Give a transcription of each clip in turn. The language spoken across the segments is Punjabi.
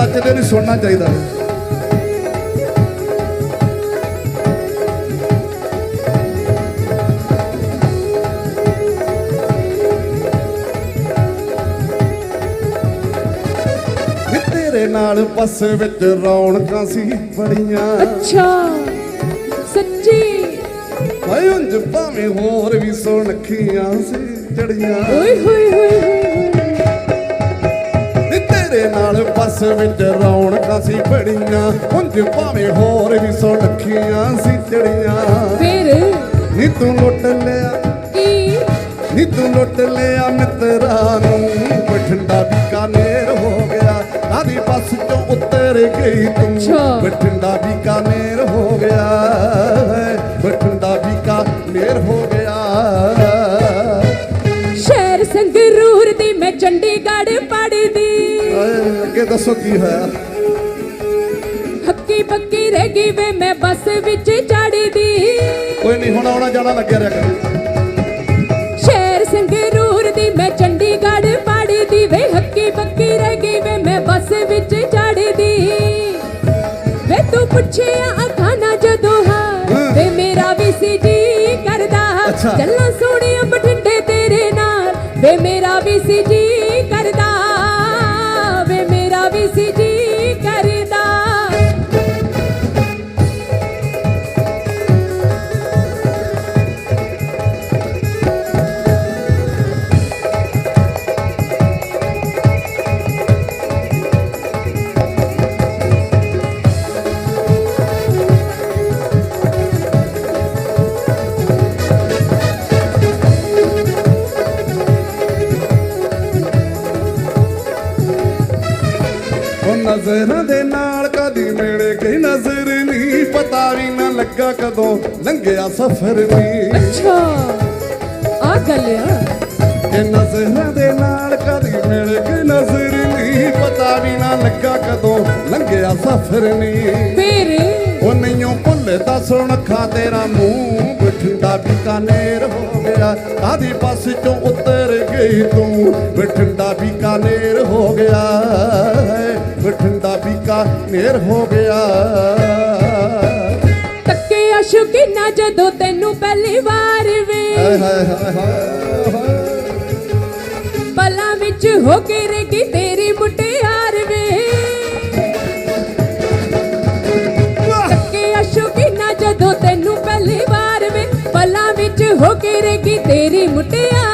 ਨੱਚਦੇ ਨਹੀਂ ਸੁਣਨਾ ਚਾਹੀਦਾ। ਤੇਰੇ ਨਾਲ ਬੱਸ ਵਿੱਚ ਰੌਣਕਾਂ ਸੀ ਬੜੀਆਂ। ਅੱਛਾ ਸੱਚੀ? ਹਾਏ ਉਂਝ ਭਾਵੇਂ ਹੋਰ ਵੀ ਸੁਣਖੀਆਂ ਸੀ ਚੜੀਆਂ ਓਏ ਹੋਏ ਹੋਏ। ਤੇਰੇ ਨਾਲ ਬੱਸ ਵਿੱਚ ਰੌਣਕਾਂ ਸੀ ਬੜੀਆਂ ਉਂਝ ਭਾਵੇਂ ਹੋਰ ਵੀ ਸੁਣਖੀਆਂ ਸੀ ਚੜੀਆਂ ਫਿਰ? ਨੀ ਤੂੰ ਲੁੱਟ ਲਿਆ ਕੀ? ਨੀ ਤੂੰ ਲੁੱਟ ਲਿਆ ਮਿੱਤਰਾਂ ਨੂੰ। ਬਠਿੰਡਾ ਬੀਕਾਨੇਰ ਹੋ ਗਿਆ ਆਦੀ ਬੱਸ ਚੋਂ ਉਤਰ ਗਈ ਤੂੰ। ਅੱਛਾ। ਬਠਿੰਡਾ ਬੀਕਾਨੇਰ ਹੋ ਗਿਆ। ਦੱਸੋ ਕੀ ਹੋਇਆ? ਹੱਕੀ ਪੱਕੀ ਰਹਿ ਗਈ ਵੇ ਮੈਂ ਬੱਸ ਵਿੱਚ ਚੜਦੀ ਕੋਈ ਨਹੀਂ ਹੁਣ ਆਉਣਾ ਜਾਣਾ ਲੱਗਿਆ ਰਿਹਾ ਕਰ। ਸ਼ਹਿਰ ਸੰਗਰੂਰ ਦੀ ਮੈਂ ਚੰਡੀਗੜ੍ਹ ਪੜਦੀ ਵੇ ਹੱਕੀ ਪੱਕੀ ਰਹਿ ਗਈ ਵੇ ਮੈਂ ਬੱਸ ਵਿੱਚ ਚੜਦੀ ਵੇ ਤੂੰ ਪੁੱਛਿਆ ਅੱਖਾਂ ਨਾ ਜਦੋਂ ਹਾਂ। ਵੇ ਮੇਰਾ ਵੀ ਸੀ ਜੀ ਕਰਦਾ। ਚੱਲਾਂ ਨਜ਼ਰਾਂ ਦੇ ਨਾਲ ਕਦੀ ਮਿਲ ਗਈ ਨਜ਼ਰ ਨਹੀਂ ਪਤਾ ਵੀ ਨਾ ਲੱਗਾ ਕਦੋਂ ਲੰਘਿਆ ਸਫ਼ਰ ਨਹੀਂ ਅੱਛਾ ਆ ਗੱਲ ਆ। ਇਹ ਨਜ਼ਰਾਂ ਦੇ ਨਾਲ ਕਦੀ ਮਿਲ ਗਈ ਨਜ਼ਰ ਨਹੀਂ ਪਤਾ ਵੀ ਨਾ ਲੱਗਾ ਕਦੋਂ ਲੰਘਿਆ ਸਫ਼ਰ ਨਹੀਂ ਫਿਰ? ਉਹ ਨਹੀਂਓ ਭੁੱਲੇ ਤਾਂ ਸੁਣ ਖਾ ਤੇਰਾ ਮੂੰਹ ਬਠਿੰਡਾ ਬੀਕਾਨੇਰ ਹੋ ਗਿਆ। ਆਦੀ ਬੱਸ ਚੋਂ ਉਤਰ ਗਈ ਤੂੰ ਬਠਿੰਡਾ ਬੀਕਾਨੇਰ ਹੋ ਗਿਆ। ਬਠਿੰਡਾ ਬੀਕਾਨੇਰ ਹੋ ਗਿਆ। ਤੱਕੇ ਅਸ਼ੁਕਿਨਾ ਜਦੋਂ ਤੈਨੂੰ ਪਹਿਲੀ ਵਾਰ ਵੇ ਹਾਏ ਹਾਏ ਹਾਏ ਹਾਏ। ਹਾਏ ਪਲਾਂ ਵਿੱਚ ਹੋ ਕੇ ਰਗੀ ਤੇਰੀ ਮੁਟਿਆਰ ਵੇ। ਤੱਕੇ ਅਸ਼ੁਕਿਨਾ ਜਦੋਂ ਤੈਨੂੰ ਪਹਿਲੀ ਵਾਰ ਵੇ ਪਲਾਂ ਵਿੱਚ ਹੋ ਕੇ ਰਗੀ ਤੇਰੀ ਮੁਟਿਆਰ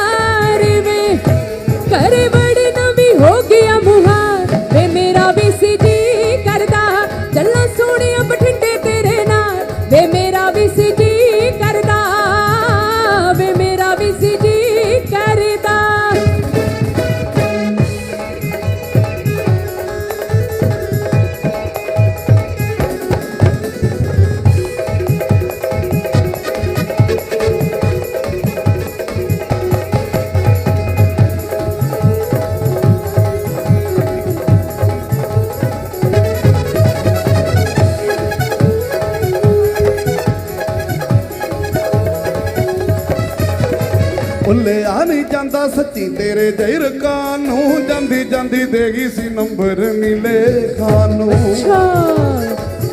ਭੁੱਲਿਆ ਨਹੀਂ ਜਾਂਦਾ ਸੱਚੀ ਤੇਰੇ ਜਹਿਰ ਕਾਂ ਨੂੰ ਜਾਂਦੀ ਜਾਂਦੀ ਦੇਗੀ ਸੀ ਨੰਬਰ ਨੀਲੇ ਖਾਨ। ਨੂੰ ਅੱਛਾ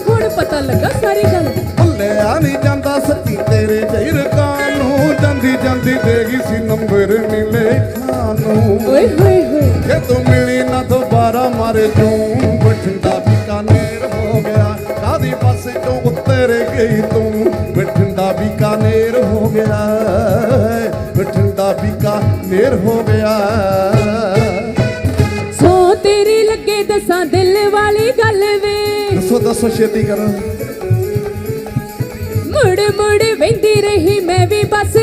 ਹੁਣ ਪਤਾ ਲੱਗਾ ਸਾਰੀ ਗੱਲ। ਭੁੱਲਿਆ ਨਹੀਂ ਜਾਂਦਾ ਸੱਚੀ ਤੇਰੇ ਜਹਿਰ ਕਾਂ ਨੂੰ ਜਾਂਦੀ ਜਾਂਦੀ ਦੇਗੀ ਸੀ ਨੰਬਰ ਨੀਲੇ ਖਾਨ। ਨੂੰ ਓਏ ਹੋਏ ਹੋਏ। ਜੇ ਤੂੰ ਮਿਲੀ ਨਾ ਦੁਬਾਰਾ ਮਾਰੇ ਤੂੰ। ਬਠਿੰਡਾ ਬੀਕਾਨੇਰ ਹੋ ਗਿਆ। ਕਾਦੀ ਬੱਸ ਚੋਂ ਉਤਰ ਗਈ ਤੂੰ? ਬਠਿੰਡਾ ਬੀਕਾਨੇਰ ਹੋ ਗਿਆ। ਬੀਕਾਨੇਰ ਹੋ ਗਿਆ। ਸੋ ਤੇਰੀ ਲੱਗੇ ਦਸਾਂ ਦਿਲ ਵਾਲੀ ਗੱਲ ਵੇ। ਦੱਸੋ ਦੱਸੋ ਛੇਤੀ ਕਰੋ। ਮੁੜ ਮੁੜ ਵਹਿੰਦੀ ਰਹੀ ਮੈਂ ਵੀ ਬਸ